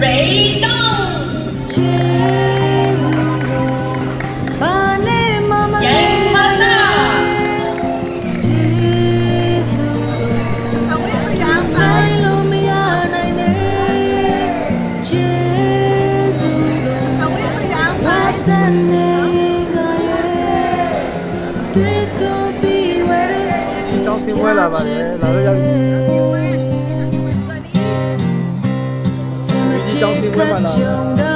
Ray Dong. င်းပွဲလာပါတယ်လာတော့ရောက်ပြီဒီကြောင်စင်းပွဲမှာလာ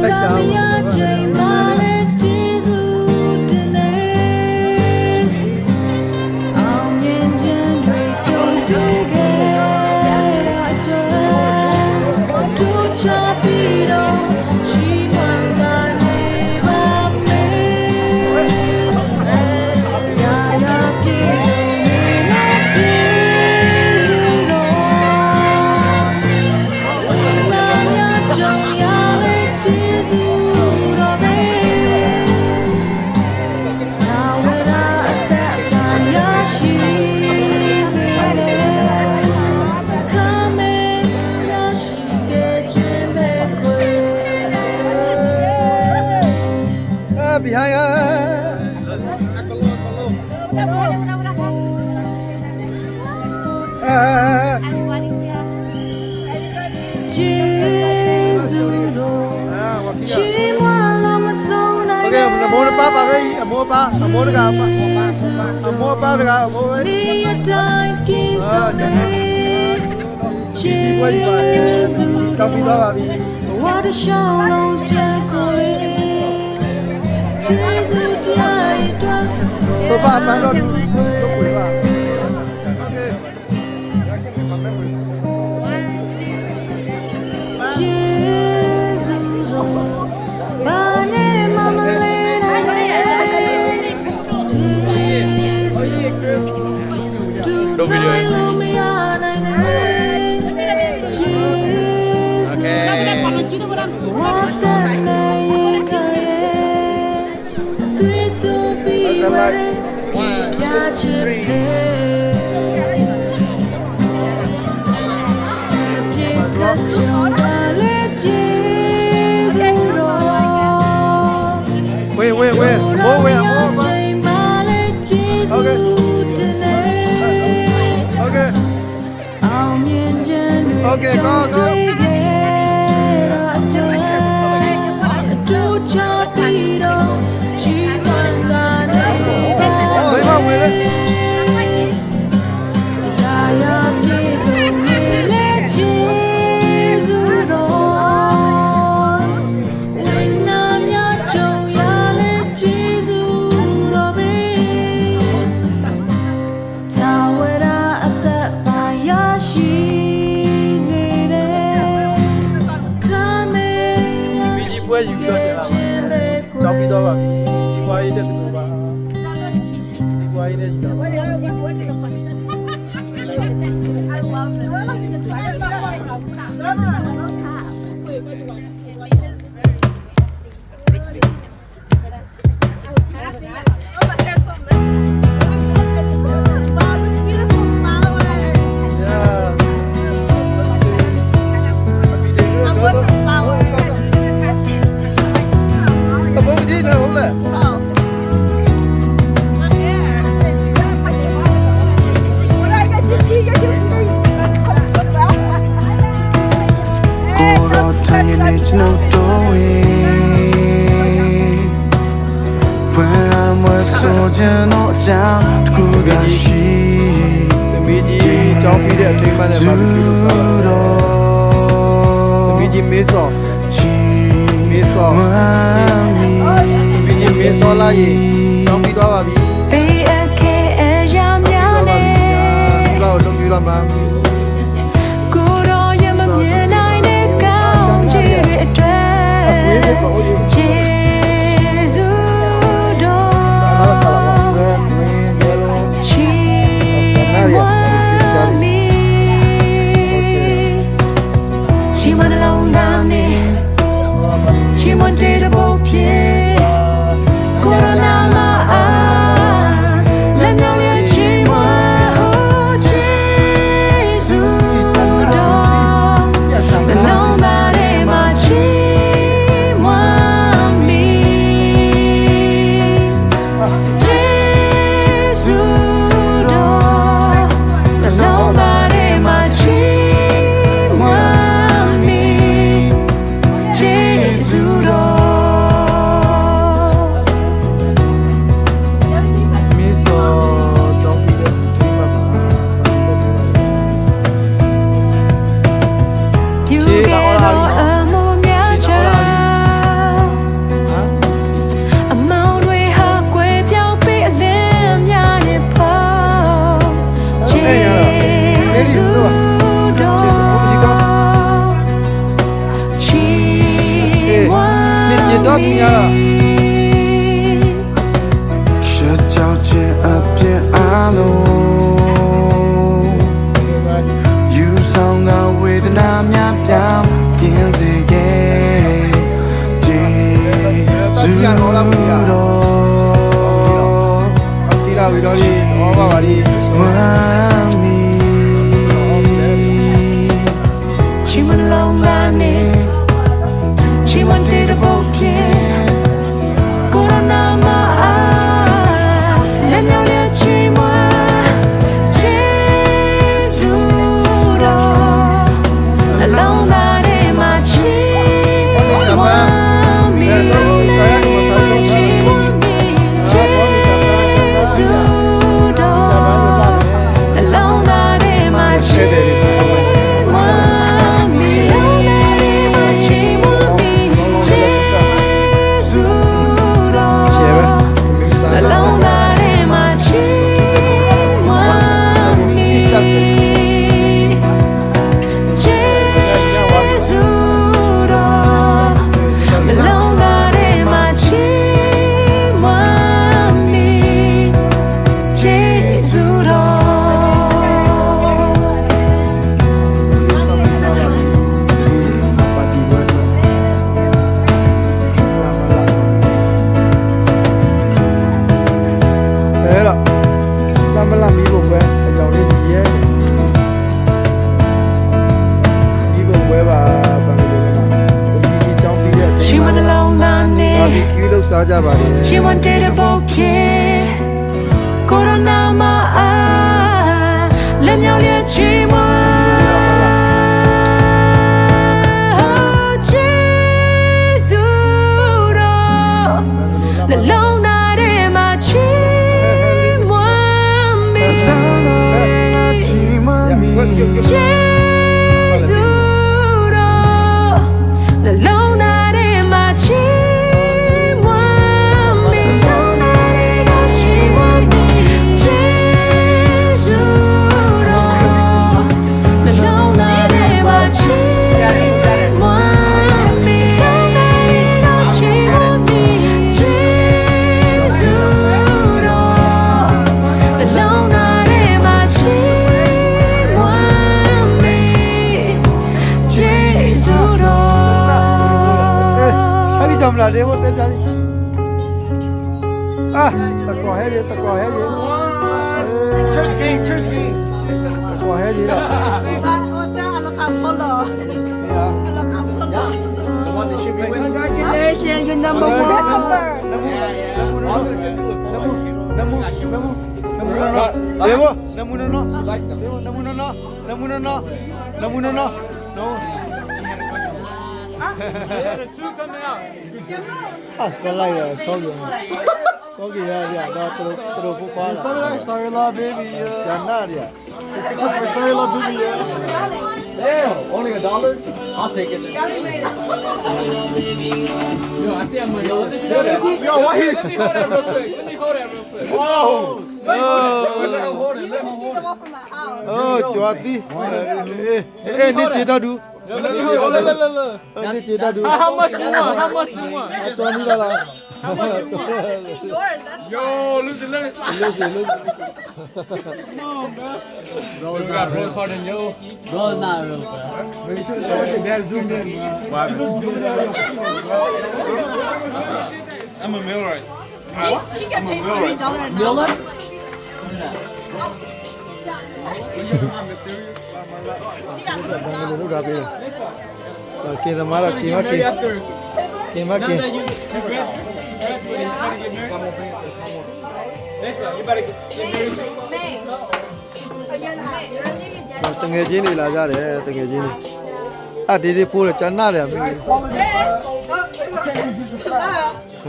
快抢 မောပါအမောတကအမောပါအမောပါတကအမောပဲဒီအတိုင်းကင်းဆောင်နေချီဝိုင်းပါကပ်ပြီးတော့ပါပြီဝါတရှောင်းလုံးချက်ကိုလေးကျေးဇူးတရားအတွက်ဘုရားမန်တော်လူလူကိုပါ do video ya. Okay. Wait, wait, wait. ok go go there's no doorway When I'm a soldier တော့အကြောင်းတစ်ခုကရှိသမီးကြီးကြောင်းပြီးတဲ့အချိန်မှလည်းဘာဖြစ်လို့လဲသမီးကြီးမေးစောမေးစောသမီးကြီးမေးစောလာရင်ကြောင်းပြီးသွားပါပြီ Be a care အရာများနဲ့ဒီလောက်လုံးပြလာမှာ 别给宝宝惹 တော်သူများရှက်ကြောက်ခြင်းအပြည့်အလုံး You song ကဝေဒနာများပြောင်းပြင်းစေခဲ့ဒီသူတော်ဒီလာဝီတော်ကြီးဟောပါပါလိမ့် She went. စားကြပါလေ ချီးမွမ်းတဲ့ဘုတ်ပြေကိုရိုနာမှာ Ah, tá correndo aí, tá correndo aí. Church game, church game. Tá correndo aí, correndo. you're number one. Namuno no, namuno no, namuno no, namuno no, namuno no, no. Aslında ya çok iyi. Çok iyi ya ya daha trop tropu para. Baby ya. Canlar ya. Sarılar baby ya. dollars, I'll take it. Yo, I think I'm gonna go. Yo. Let me hold that real quick. Let me hold that real quick. Whoa! Oh, you Eh, ini them all Ini my house. How much you want? How much you want? How much you want? To ni da la. Yo, lose it. Let it slide. Lose it, lose. Bro, we got bro card in yo. Bro's not real, bro. I'm a millwright. He got paid three dollars an hour. Miller? Bangalore ga pe. Okay, the mara ki ma ki. After Ki ma now ki. that you you grad, graduated, you try တငယ်ချင်းတွေလာကြတယ်တငယ်ချင်းတွေအဒီဒီပိုးတယ်ကျန်နာတယ်ဟမ်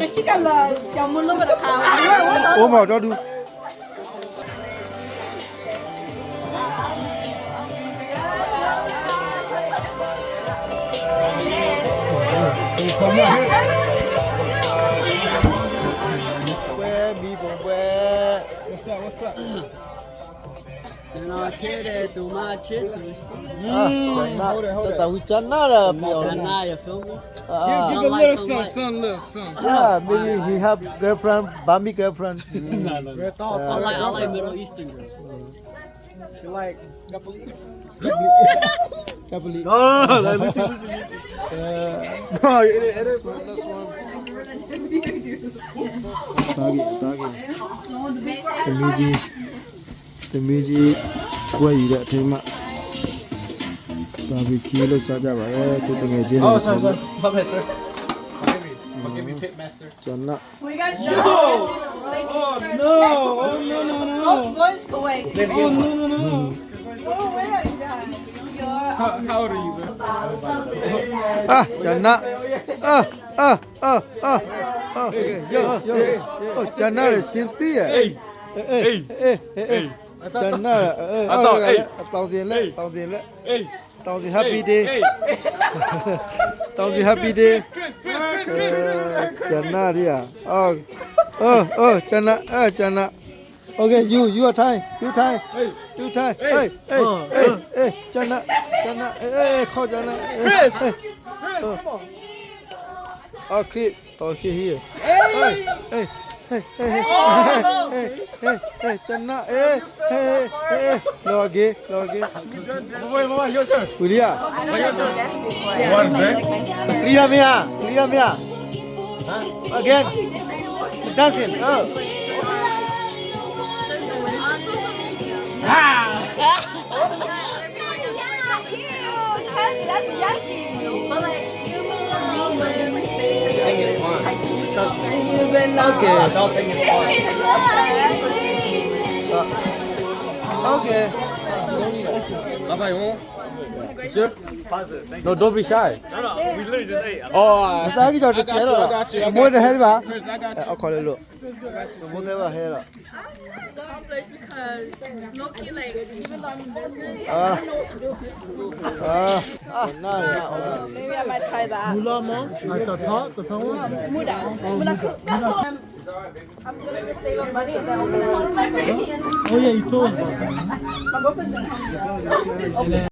တချိကလာကျမလို့ဘရခါဟိုမော်တော့သူဒီခမ છે રે તું માં છે તતા ઉચાનારા ઉચાનારા film Uh, give, give a son, son, son. Yeah, maybe he have girlfriend, Bambi girlfriend. no, no, no. I like, I like Middle Eastern girls. Oh, oh, you like Kapali? Kapali. No, no, no, listen, listen, listen. Uh, no, it, it, it, that's one. Target, target. The music. မီးကြီးပွဲရည်တဲ့အထိမ်းမှဘာဘီကျူလို့စားကြပါရဲ့ကိုတငယ်ချင်းတွေ Oh, sorry, sorry. My bad, sir. Forgive me. Forgive me, pitmaster. ကျန်နာ We got shot. Oh, no. Oh, no, no, no. Oh, boys, go away. Then again, Oh, where are you guys? how, how old are you, bro? အာကျန်နာအာအာအာအာအာယောယောယောကျန်နာရစင်တီးရဲ့ Hey, အေးအေးအေးအေးကျန်နာအေး I thought, hey. 真的，呃，啊，到哎，到点了，到点了，哎，到点 Happy Day，到点 Happy Day，呃，真的呀，哦，哦哦，真的，呃，真的。Okay, you, you are Thai, you Thai, you Thai, hey, hey, hey, hey, Jana, Jana, hey, hey, call Jana. Chris, Chris, come on. Oh, Chris, okay, here. Hey, hey. Hey, hey, hey, hey, hey, hey, Channa, hey, hey, hey, loge, loge. Wait, wait, wait, yes, sir. Kuliya, Yes, sir. One, man. clear me ah, clear me ah. Again, dancing. Oh. That's yucky. Trust me. Okay, I don't think it's fun okay. Bye-bye, you No, don't be shy. Oh, Mata ki jod I got che you, lo. I got you, I got Mo de you. hai ba. Chris, I got you. A khole lo. Mo de ba hai lo. so like because low like even though I'm in business, Ah. I know what to do. Ah, Channa ya. Maybe I might try that. Mula mo. Ta tha, ta tha mo. Muda. Muda. I'm, I'm gonna save up money and then open it Oh yeah, you told. My girlfriend's gonna help me out.